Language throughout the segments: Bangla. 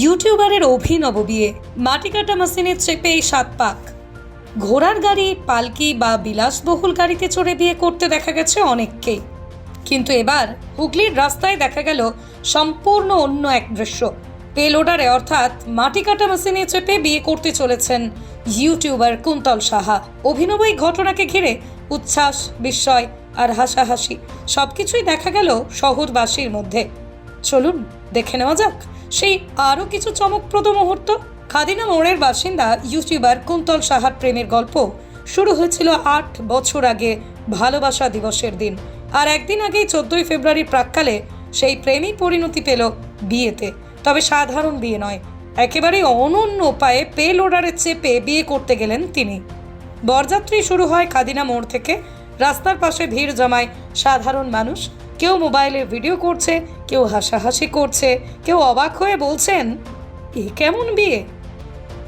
ইউটিউবারের অভিনব বিয়ে। মাটি কাটা মেশিনে চেপে সাত পাক। ঘোড়ার গাড়ি, পালকি বা বিলাসবহুল গাড়িতে চড়ে বিয়ে করতে দেখা গেছে অনেককেই। কিন্তু এবার হুগলির রাস্তায় দেখা গেল সম্পূর্ণ অন্য এক দৃশ্য। পেলোডারে অর্থাৎ মাটি কাটা মেশিনে চেপে বিয়ে করতে চলেছেন ইউটিউবার কুন্তল সাহা। অভিনব এই ঘটনাকে ঘিরে উচ্ছ্বাস, বিস্ময় আর হাসাহাসি সবকিছুই দেখা গেল শহরবাসীর মধ্যে। চলুন দেখে নেওয়া যাক। সেই আরও কিছু চমকপ্রদ মুহূর্ত? খাদিনা মোড়ের বাসিন্দা ইউটিউবার কুন্তল সাহার প্রেমের গল্প। শুরু হয়েছিল আট বছর আগে ভালোবাসা দিবসের দিন। আর একদিন আগেই চোদ্দই ফেব্রুয়ারির প্রাককালে সেই প্রেমই পরিণতি পেল বিয়েতে। তবে সাধারণ বিয়ে নয়, একেবারেই অনন্য উপায়ে পে লোডারে চেপে বিয়ে করতে গেলেন তিনি। বরযাত্রী শুরু হয় খাদিনা মোড় থেকে। রাস্তার পাশে ভিড় জমায় সাধারণ মানুষ কেউ মোবাইলে ভিডিও করছে, কেউ হাসাহাসি করছে, কেউ অবাক হয়ে বলছেন, এ কেমন বিয়ে?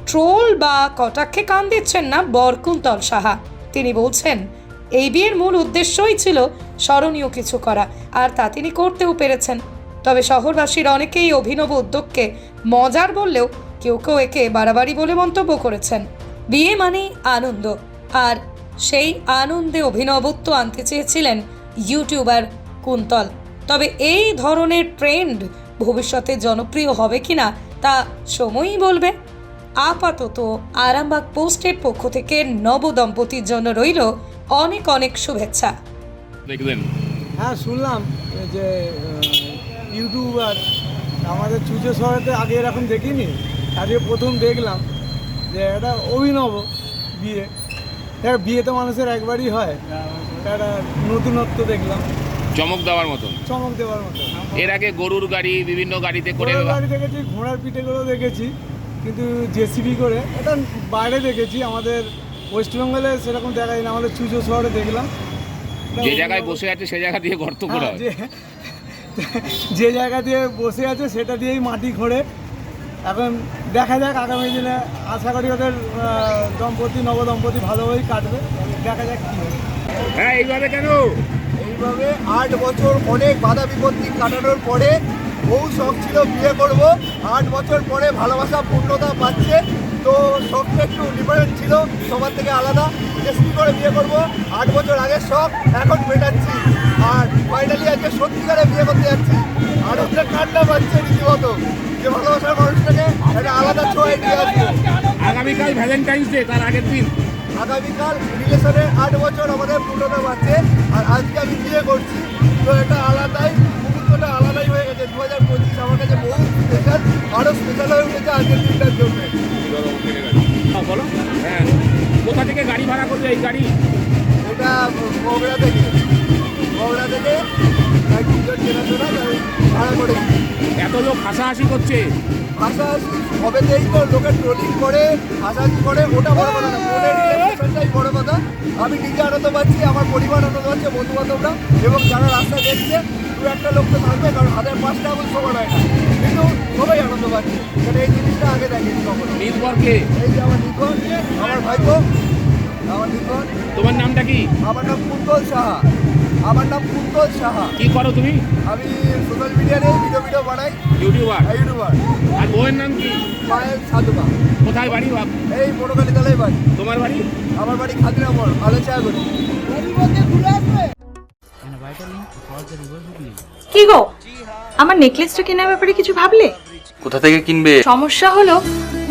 ট্রোল বা কটাক্ষে কান দিচ্ছেন না বরকুন্তল সাহা। তিনি বলছেন, এই বিয়ের মূল উদ্দেশ্যই ছিল স্মরণীয় কিছু করা, আর তা তিনি করতেও পেরেছেন। তবে শহরবাসীর অনেকেই অভিনব উদ্যোগকে মজার বললেও কেউ কেউ একে বাড়াবাড়ি বলে মন্তব্য করেছেন। বিয়ে মানেই আনন্দ, আর সেই আনন্দে অভিনবত্ব আনতে চেয়েছিলেন ইউটিউবার কুন্তল। তবে এই ধরনের ট্রেন্ড ভবিষ্যতে জনপ্রিয় হবে কিনা তা সময়ই বলবে। আপাতত আরামবাগ পোস্টের পক্ষ থেকে নবদম্পতির জন্য রইল অনেক অনেক শুভেচ্ছা। দেখবেন হ্যাঁ শুনলাম যে ইউটিউবার আমাদের চুচে শহরেতে আগে এরকম দেখিনি আজকে প্রথম দেখলাম যে এটা অভিনব বিয়ে। দেখ বিয়ে তো মানুষের একবারই হয় একটা নতুনত্ব দেখলাম। চমক দেওয়ার মতন। চমক দেওয়ার মতো এর আগে গরুর গাড়ি বিভিন্ন গাড়িতে করে গাড়ি দেখেছি ঘোড়ার পিঠেগুলো দেখেছি কিন্তু জেসিবি করে এটা বাইরে দেখেছি আমাদের ওয়েস্ট বেঙ্গলে সেরকম দেখা যায় না আমাদের চুচো শহরে দেখলাম। যে জায়গায় বসে আছে সে জায়গা দিয়ে গর্ত করা হ্যাঁ, যে জায়গা দিয়ে বসে আছে সেটা দিয়েই মাটি খোঁড়ে। এখন দেখা যাক আগামী দিনে আশা করি ওদের দম্পতি নবদম্পতি ভালোভাবেই কাটবে দেখা যাক কী হ্যাঁ এইভাবে কেন? এইভাবে আট বছর অনেক বাধা বিপত্তি কাটানোর পরে বহু শখ ছিল বিয়ে করব। আট বছর পরে ভালোবাসা, পূর্ণতা পাচ্ছে। তো শখটা একটু ডিফারেন্ট ছিল, সবার থেকে আলাদা। চেষ্টা করে বিয়ে করব? আট বছর আগে শখ, এখন মেটাচ্ছি। আর ফাইনালি আজকে সত্যিকারে বিয়ে করতে যাচ্ছি। আর হচ্ছে কান্না পাচ্ছে রীতিমতো। যে ভালোবাসার মানুষটাকে একটা আলাদা ছোঁয়ায় নিয়ে আসবে। আগামীকাল ভ্যালেন্টাইন্স ডে তার আগের দিন। আগামীকাল রিলেশনের আট বছর আমাদের পূর্ণতা পাচ্ছে আর আজকে আমি বিয়ে করছি। তো এটা আলাদাই মুহূর্তটা আলাদাই হয়ে গেছে। দু হাজার পঁচিশ আমার কাছে বহু স্পেশাল আরও স্পেশাল হয়ে উঠেছে আজকের দিনটার জন্য। বলো। হ্যাঁ। কোথা থেকে গাড়ি ভাড়া করবে এই গাড়ি? ওটা মগড়া থেকে। মগড়া থেকে ভাড়া করে এত লোক হাসাহাসি করছে। ভাষা কবেতেই তো লোকে ট্রোলিং করে হাসাহাসি করে ওটা বড় কথা না রিলেশনটাই বড় কথা। আমি নিজে আনন্দ পাচ্ছি আমার পরিবার আনন্দ পাচ্ছে বন্ধু বান্ধবরা এবং যারা রাস্তা দেখছে দু একটা লোক তো থাকবে কারণ হাজার পাঁচটা এমন সমান হয় না কিন্তু সবাই আনন্দ পাচ্ছে কারণ এই জিনিসটা আগে দেখেনি কখনো। নির্ভরকে এই যে আমার নিকন আমার ভাইপো আমার নিকন তোমার নামটা কি? আমার নাম কুন্তল সাহা। আমার নাম কুন্তল সাহা। কি করো তুমি? আমি সোশ্যাল মিডিয়াতে ভিডিও ভিডিও বানাই। ইউটিউবার ইউটিউবার আর বউয়ের নাম কি? পায়েল সাধুমা। কোথায় বাড়ি বাপ? এই মোটরকালি তালাই বাড়ি। তোমার বাড়ি? আমার বাড়ি খাদিরামর ভালো চা করি কি গো? আমার নেকলেসটা কেনার ব্যাপারে কিছু ভাবলে? কোথা থেকে কিনবে? সমস্যা হলো